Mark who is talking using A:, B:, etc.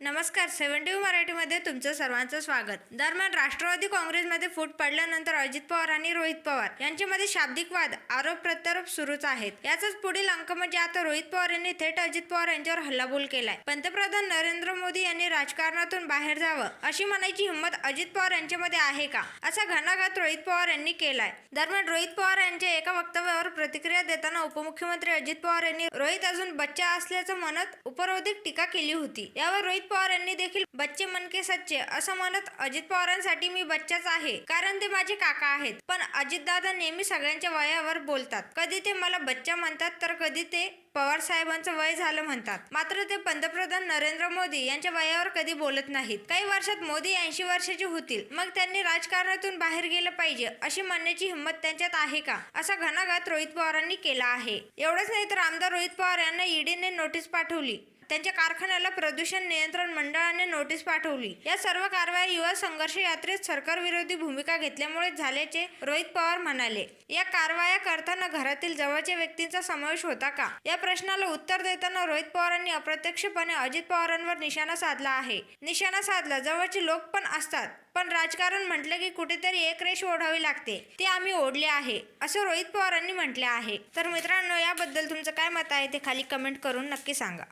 A: नमस्कार सेव्हन्टी मराठीमध्ये तुमचं सर्वांचं स्वागत. दरम्यान राष्ट्रवादी काँग्रेसमध्ये फूट पडल्यानंतर अजित पवार आणि रोहित पवार यांच्यामध्ये शाब्दिक वाद आरोप प्रत्यारोप सुरूच आहेत. याचाच पुढील अंक म्हणजे आता रोहित पवार यांनी थेट अजित पवार यांच्यावर हल्लाबोल केलाय. पंतप्रधान नरेंद्र मोदी यांनी राजकारणातून बाहेर जावं अशी म्हणायची हिंमत अजित पवार यांच्यामध्ये आहे का? असा घणाघात रोहित पवार यांनी केलाय. दरम्यान रोहित पवार यांच्या एका वक्तव्यावर प्रतिक्रिया देताना उपमुख्यमंत्री अजित पवार यांनी रोहित अजून बच्चा असल्याचं म्हणत उपरोधिक टीका केली होती. यावर रोहित पवार यांनी देखील बच्चे मनके सच्चे असं म्हणत अजित पवारांसाठी मी बच्चाच आहे. कारण ते माझे काका आहेत. पण अजितदादा नेहमी सगळ्यांच्या वयावर बोलतात. कधी ते मला बच्चा म्हणतात तर कधी ते पवार साहेबांचं वय झालं म्हणतात. मात्र ते पंतप्रधान नरेंद्र मोदी यांच्या वयावर कधी बोलत नाहीत. काही वर्षात मोदी ऐंशी वर्षाचे होतील. मग त्यांनी राजकारणातून बाहेर गेलं पाहिजे अशी म्हणण्याची हिंमत त्यांच्यात आहे का? असा घणाघात रोहित पवारांनी केला आहे. एवढंच नाही तर आमदार रोहित पवार यांना ईडीने नोटीस पाठवली. त्यांच्या कारखान्याला प्रदूषण नियंत्रण मंडळाने नोटीस पाठवली. या सर्व कारवाया युवा संघर्ष यात्रेत सरकार विरोधी भूमिका घेतल्यामुळे झाल्याचे रोहित पवार म्हणाले. या कारवाया करताना घरातील जवळच्या व्यक्तींचा समावेश होता का? या प्रश्नाला उत्तर देताना रोहित पवारांनी अप्रत्यक्षपणे अजित पवारांवर निशाणा साधला आहे. निशाणा साधला जवळचे लोक पण असतात. पण राजकारण म्हटलं की कुठेतरी एक रेष ओढावी लागते. ते आम्ही ओढले आहे असं रोहित पवारांनी म्हटले आहे. तर मित्रांनो याबद्दल तुमचं काय मत आहे ते खाली कमेंट करून नक्की सांगा.